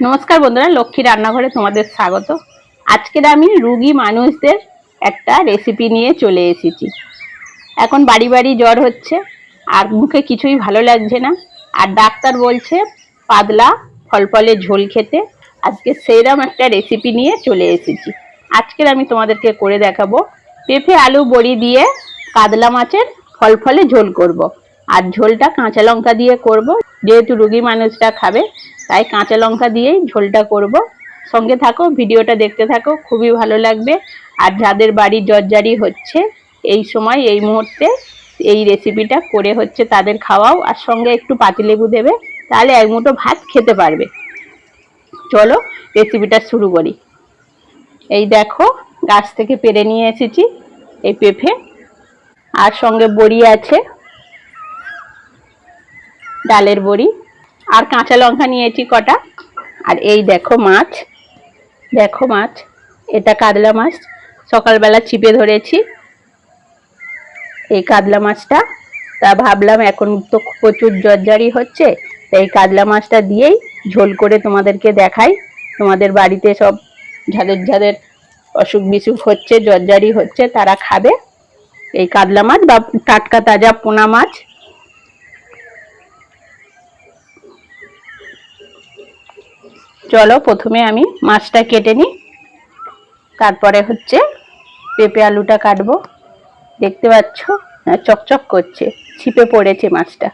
নমস্কার বন্ধুরা, লক্ষ্মী রান্নাঘরে তোমাদের স্বাগত। আজকের আমি রুগী মানুষদের একটা রেসিপি নিয়ে চলে এসেছি। এখন বাড়ি বাড়ি জ্বর হচ্ছে, আর মুখে কিছুই ভালো লাগছে না। আর ডাক্তার বলছে, পাতলা ফল ফলে ঝোল খেতে। আজকে সেইরকম একটা রেসিপি নিয়ে চলে এসেছি। আজকের আমি তোমাদেরকে করে দেখাবো। পেঁপে, আলু, বড়ি দিয়ে কাতলা মাছের ফল ফলে ঝোল করব। আর ঝোলটা কাঁচা লঙ্কা দিয়ে করব। যেহেতু রুগী মানুষরা খাবে, তাই কাঁচা লঙ্কা দিয়েই ঝোলটা করব। সঙ্গে থাকো, ভিডিওটা দেখতে থাকো, খুবই ভালো লাগবে। আর যাদের বাড়ি জর্জারি হচ্ছে, এই সময়, এই মুহূর্তে এই রেসিপিটা করে হচ্ছে তাদের খাওয়াও। আর সঙ্গে একটু পাতিলেবু দেবে, তাহলে এক মুঠো ভাত খেতে পারবে। চলো রেসিপিটা শুরু করি। এই দেখো, গাছ থেকে পেরে নিয়ে এসেছি, এই পেঁপে। আর সঙ্গে বড়ি আছে। ডালের বড়ি আর কাঁচা লঙ্কা নিয়েছি কটা। আর এই দেখো মাছ দেখো মাছ, এটা কাতলা মাছ, সকালবেলা চিপে ধরেছি। এই কাতলা মাছটা, তা ভাবলাম এখন তো প্রচুর জর্জারি হচ্ছে তাই কাতলা মাছটা দিয়েই ঝোল করে তোমাদেরকে দেখাই। তোমাদের বাড়িতে সব যাদের যাদের অসুখ বিসুখ হচ্ছে জর্জারি হচ্ছে, তারা খাবে। এই কাতলা মাছ বা টাটকা তাজা পোনা মাছ চলো প্রথমে আমি মাছটা কেটে নিই। তারপরে হচ্ছে পেঁপে আলুটা কাটবো। দেখতে পাচ্ছ? হ্যাঁ, চকচক করছে ছিপে পড়েছে মাছটা।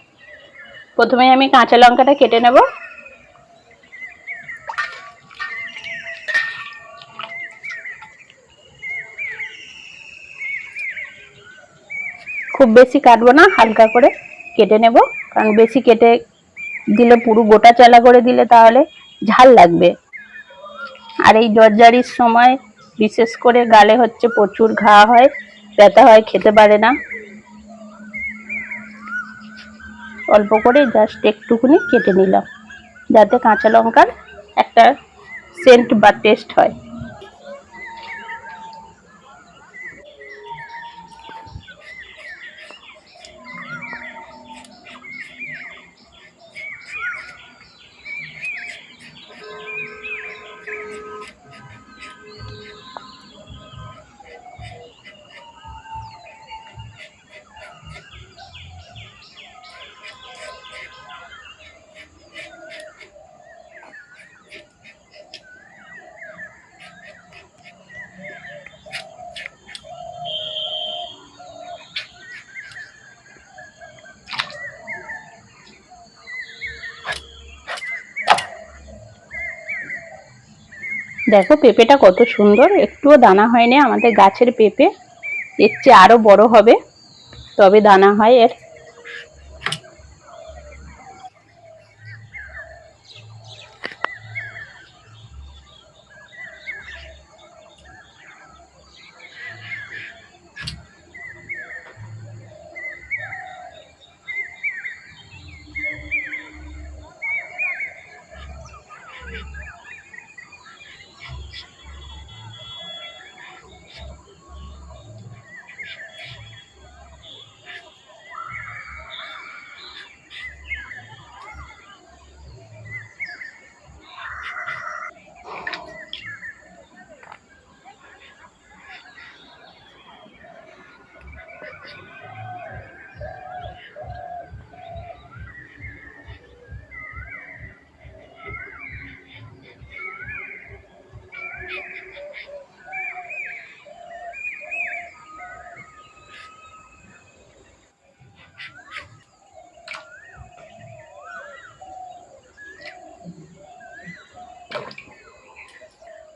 প্রথমে আমি কাঁচা লঙ্কাটা কেটে নেব। খুব বেশি কাটবো না হালকা করে কেটে নেব। কারণ বেশি কেটে দিলে পুরো গোটা চালা করে দিলে তাহলে ঝাল লাগবে। আর এই জর্জারির সময় বিশেষ করে গালে হচ্ছে প্রচুর ঘা হয়, ব্যথা হয়, খেতে পারে না। অল্প করে জাস্ট একটুকুনি কেটে নিলাম। যাতে কাঁচা লঙ্কার একটা সেন্ট বা টেস্ট হয়। দেখো পেঁপেটা কত সুন্দর। একটুও দানা হয়নি আমাদের গাছের পেঁপে। এর চেয়ে আরও বড় হবে, তবে দানা হয় এর।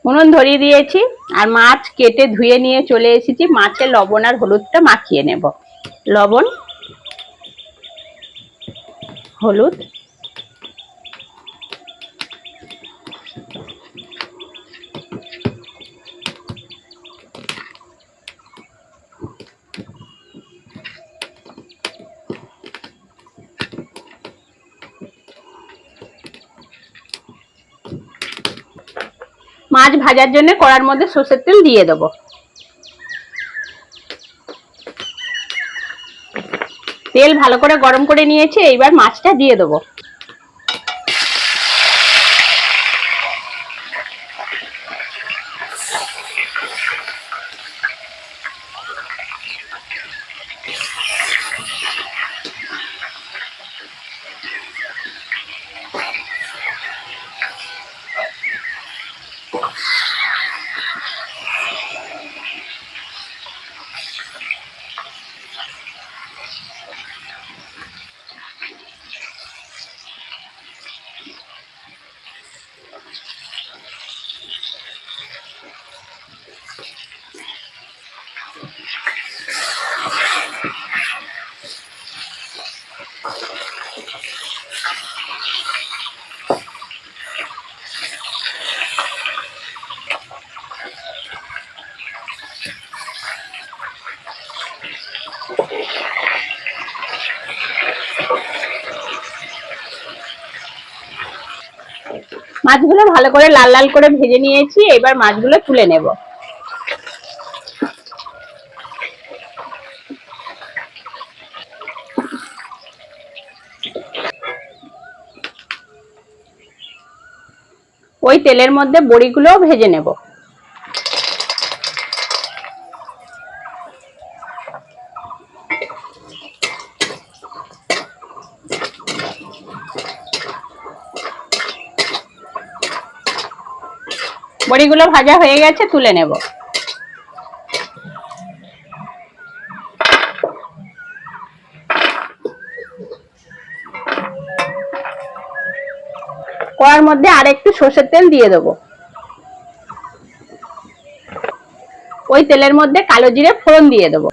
উনুন ধরিয়ে দিয়েছি আর মাছ কেটে ধুয়ে নিয়ে চলে এসেছি। মাছে লবণ আর হলুদটা মাখিয়ে নেব। লবণ, হলুদ মাছ ভাজার জন্য কড়ার মধ্যে সর্ষের তেল দিয়ে দেবো। তেল ভালো করে গরম করে নিয়েছে, এইবার মাছটা দিয়ে দেবো। মাছগুলো ভালো করে লাল লাল করে ভেজে নিয়েছি, এবার মাছগুলো তুলে নেব। ওই তেলের মধ্যে বড়িগুলোও ভেজে নেব। বড়িগুলো ভাজা হয়ে গেছে, তুলে নেব। কড়ার মধ্যে আর একটু সর্ষের তেল দিয়ে দেবো। ওই তেলের মধ্যে কালো জিরে ফোড়ন দিয়ে দেবো।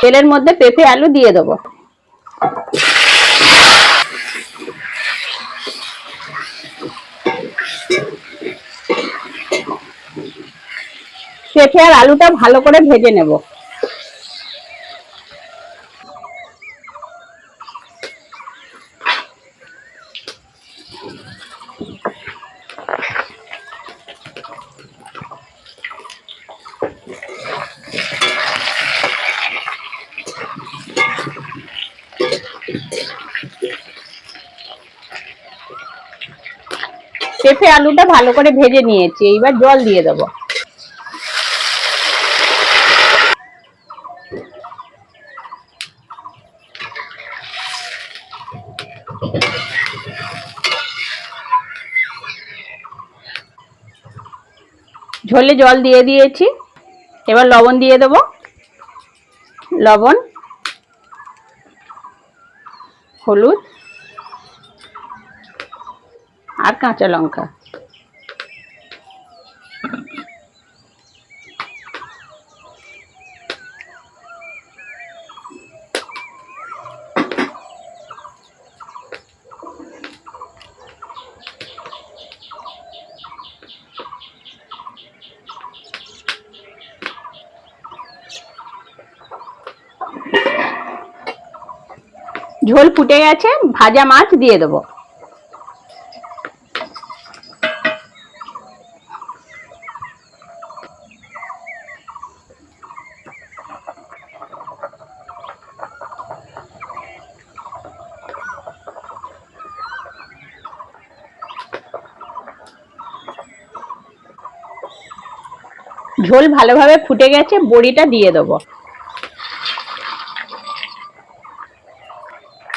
তেলের মধ্যে পেঁপে আলু দিয়ে দেবো। পেঁপে আর আলুটা ভালো করে ভেজে নেব। পেঁপে আলুটা ভালো করে ভেজে নিয়েছি, এইবার জল দিয়ে দেবো। ঝোলে জল দিয়ে দিয়েছি, এবার লবণ দিয়ে দেব। লবণ, হলুদ আর কাঁচা লঙ্কা। ঝোল ফুটে গেছে ভাজা মাছ দিয়ে দেবো। ঝোল ভালোভাবে ফুটে গেছে, বড়িটা দিয়ে দেবো।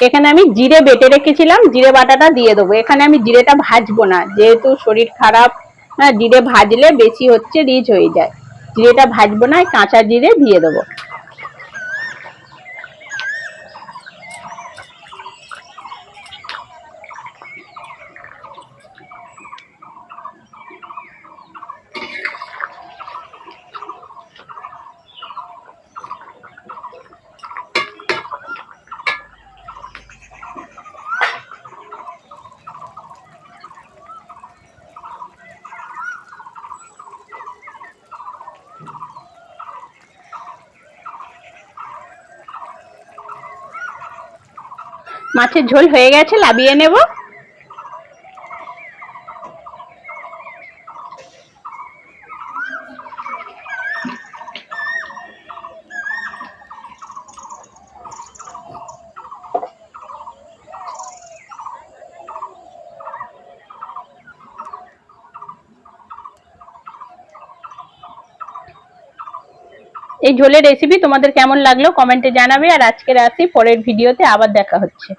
এখানে আমি জিরে বেটে রেখেছিলাম, জিরে বাটাটা দিয়ে দেবো। এখানে আমি জিরেটা ভাজবো না, যেহেতু শরীর খারাপ হ্যাঁ জিরে ভাজলে বেশি হচ্ছে, রিচ হয়ে যায়। জিরেটা ভাজবো না, কাঁচা জিরে দিয়ে দেবো। মাছের ঝোল হয়ে গেছে লাবিয়ে নেব। এই ঝোলের রেসিপি তোমাদের কেমন লাগল? কমেন্টে জানাবে। আর আজকের আসি পরের ভিডিওতে আবার দেখা হচ্ছে।